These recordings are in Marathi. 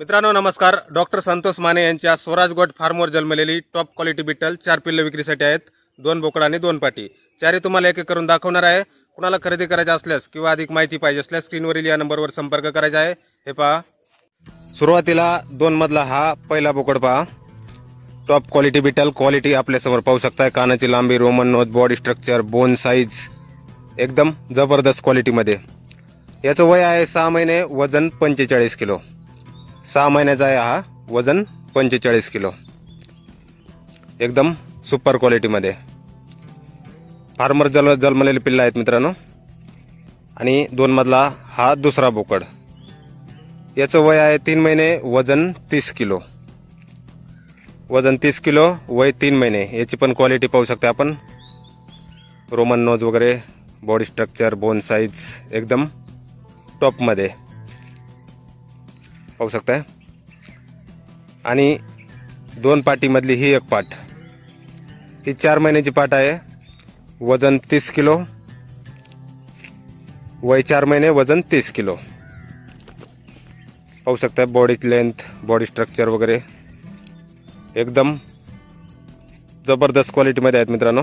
मित्रांनो नमस्कार. डॉक्टर संतोष माने यांच्या स्वराज गोट फार्मवर जन्मलेली टॉप क्वालिटी बिटल चार पिल्ल विक्रीसाठी आहेत. दोन बोकड आणि दोन पाटी. चारही तुम्हाला एक एक करून दाखवणार आहे. कुणाला खरेदी करायची असल्यास किंवा अधिक माहिती पाहिजे असल्यास स्क्रीनवरील या नंबरवर संपर्क करायचा आहे. हे पहा. सुरुवातीला दोन मधला हा पहिला बोकड पहा. टॉप क्वालिटी बिटल क्वालिटी आपल्यासमोर पाहू शकताय. कानाची लांबी Roman nose body structure bone size एकदम जबरदस्त क्वालिटीमध्ये. याचं वय आहे सहा महिने वजन पंचेचाळीस किलो. सहा महिन्याचा आहे हा वजन पंचेचाळीस किलो. एकदम सुपर क्वालिटीमध्ये फार्मर जल जन्मलेले पिल्लं आहेत मित्रांनो. आणि दोन मधला हा दुसरा बोकड. याचं वय आहे तीन महिने वजन तीस किलो. वजन तीस किलो वय तीन महिने. याची पण क्वालिटी पाहू शकते आपण. रोमन नोज वगैरे बॉडी स्ट्रक्चर बोन साईज एकदम टॉपमध्ये पाहू शकताय. आणि दोन पाटीमधली ही एक पाट. ही चार महिन्याची पाट आहे. वजन तीस किलो. वय चार महिने वजन तीस किलो. पाहू शकताय बॉडी लेंथ बॉडी स्ट्रक्चर वगैरे. एकदम जबरदस्त क्वालिटीमध्ये आहेत मित्रांनो.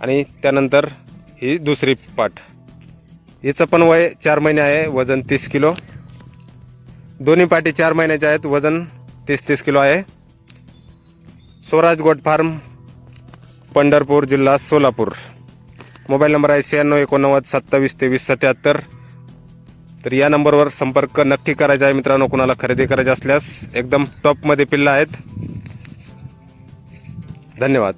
आणि त्यानंतर ही दुसरी पाट. हिचं पण वय चार महिने आहे वजन तीस किलो. दोन्ही पाटी चार महिन्याच्या आहेत. वजन तीस तीस किलो आहे. स्वराज गोट फार्म पंढरपूर जिल्हा सोलापूर. मोबाईल नंबर आहे शहाण्णव एकोणनव्वद सत्तावीस तेवीस सत्याहत्तर. तर या नंबरवर संपर्क नक्की करायचा आहे मित्रांनो. कुणाला खरेदी करायची असल्यास एकदम टॉपमध्ये पिल्ला आहेत. धन्यवाद.